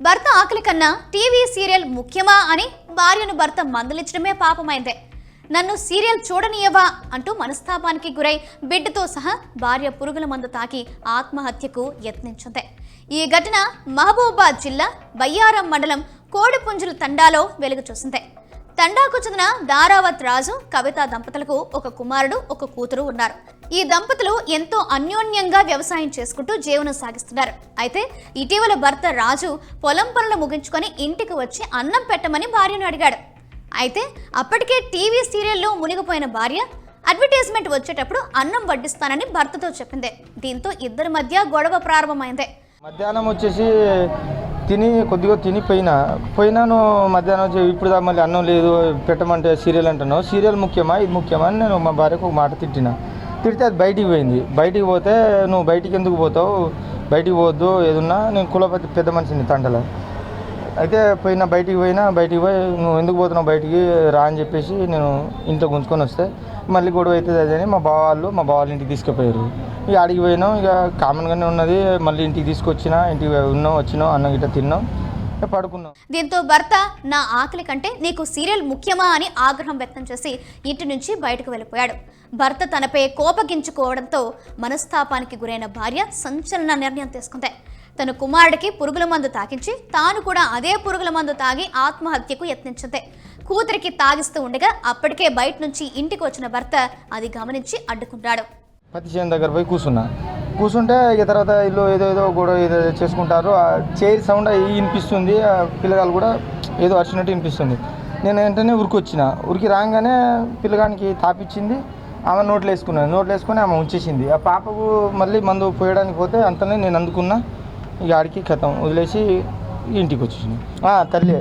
భర్త ఆకలి కన్నా టీవీ సీరియల్ ముఖ్యమా అని భార్యను భర్త మందలించడమే పాపమైందే. నన్ను సీరియల్ చూడనీయవా అంటూ మనస్తాపానికి గురై బిడ్డతో సహా భార్య పురుగుల మందు తాకి ఆత్మహత్యకు యత్నించింది. ఈ ఘటన మహబూబాద్ జిల్లా బయ్యారం మండలం కోడిపుంజుల తండాలో వెలుగు చూసింది తండాకు చెందిన దారావత్ రాజు కవిత దంపతులకు ఒక కుమారుడు ఒక కూతురు ఉన్నారు. ఈ దంపతులు ఎంతో అన్యోన్యంగా వ్యవసాయం చేసుకుంటూ జీవనం సాగిస్తున్నారు. అయితే ఇటీవల భర్త రాజు పొలం పనులు ముగించుకొని ఇంటికి వచ్చి అన్నం పెట్టమని భార్యను అడిగాడు. అయితే అప్పటికే టీవీ సీరియల్లో మునిగిపోయిన భార్య అడ్వర్టైజ్మెంట్ వచ్చేటప్పుడు అన్నం వడ్డిస్తానని భర్తతో చెప్పింది. దీంతో ఇద్దరి మధ్య గొడవ ప్రారంభమైంది. మధ్యాహ్నం వచ్చేసి తిని కొద్దిగా తిని పోయినా పోయినాను మధ్యాహ్నం ఇప్పుడు దా మళ్ళీ అన్నం లేదు పెట్టమంటే సీరియల్ అంటున్నావు. సీరియల్ ముఖ్యమా? ఇది ముఖ్యమా? అని నేను మా భార్యకు ఒక మాట తిట్టిన. తిడితే అది బయటికి పోయింది. బయటికి పోతే నువ్వు బయటికి ఎందుకు పోతావు? బయటికి పోవద్దు ఏదన్నా. నేను కులపతి పెద్ద మనిషిని తండల. అయితే పోయినా బయటికి పోయినా బయటికి పోయి నువ్వు ఎందుకు పోతున్నావు బయటికి? రా అని చెప్పేసి నేను ఇంట్లో గుంజుకొని వస్తే మళ్ళీ గొడవ అవుతుంది అది అని మా బావ వాళ్ళు మా బావ వాళ్ళ ఇంటికి తీసుకుపోయారు. ఇక ఆడికి పోయినాం ఇక కామన్గానే ఉన్నది. మళ్ళీ ఇంటికి తీసుకొచ్చినా ఇంటికి ఉన్నాం వచ్చినాం అన్నం గిట్ట తిన్నాం పడుకున్నాం. దీంతో భర్త నా ఆకలి కంటే నీకు సీరియల్ ముఖ్యమా అని ఆగ్రహం వ్యక్తం చేసి ఇంటి నుంచి బయటకు వెళ్ళిపోయాడు. భర్త తనపై కోపగించుకోవడంతో మనస్తాపానికి గురైన భార్య సంచలన నిర్ణయం తీసుకుంది. తన కుమారుడికి పురుగుల మందు తాకించి తాను కూడా అదే పురుగుల మందు తాగి ఆత్మహత్యకు యత్నించింది. కూతురికి తాగిస్తూ ఉండగా అప్పటికే బయట నుంచి ఇంటికి వచ్చిన భర్త అది గమనించి అడ్డుకుంటాడు పత్తి చేను దగ్గర పోయి కూర్చున్నా. కూర్చుంటే ఇక తర్వాత ఇల్లు ఏదో ఏదో గొడవ ఏదో చేసుకుంటారు. ఆ చైర్ సౌండ్ అయి వినిపిస్తుంది. ఆ పిల్లగాలు కూడా ఏదో అరిచినట్టు వినిపిస్తుంది. నేను వెంటనే ఉరికొచ్చిన ఉరికి రాగానే పిల్లగానికి తాపిచ్చింది. ఆమె నోట్లు వేసుకున్నాను నోట్లు వేసుకొని ఆమె ఉంచేసింది. ఆ పాపకు మళ్ళీ మందు పోయడానికి పోతే అంతనే నేను అందుకున్నా. ఇక ఆడికి కథం వదిలేసి ఇంటికి వచ్చేసింది. ఆ, తల్లి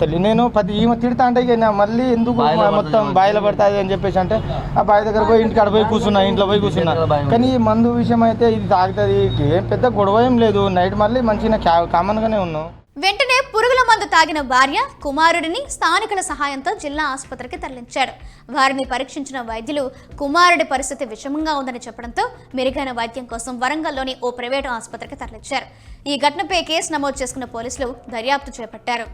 తల్లి నేను పది ఈమె తిడతా అంటే ఇక మళ్ళీ ఎందుకు మొత్తం బాయిలో పడుతుంది అని చెప్పేసి అంటే ఆ బావి దగ్గర పోయి ఇంటికాడ పోయి కూర్చున్నా ఇంట్లో పోయి కూర్చున్నా. కానీ ఈ మందు విషయం అయితే ఇది తాగుతుంది ఏం పెద్ద గొడవ ఏం లేదు. నైట్ మళ్ళీ మంచిగా కామన్గానే ఉన్నాం. వెంటనే పురుగుల మందు తాగిన భార్య కుమారుడిని స్థానికుల సహాయంతో జిల్లా ఆసుపత్రికి తరలించాడు. వారిని పరీక్షించిన వైద్యులు కుమారుడి పరిస్థితి విషమంగా ఉందని చెప్పడంతో మెరుగైన వైద్యం కోసం వరంగల్లోని ఓ ప్రైవేటు ఆసుపత్రికి తరలించారు. ఈ ఘటనపై కేసు నమోదు చేసుకున్న పోలీసులు దర్యాప్తు చేపట్టారు.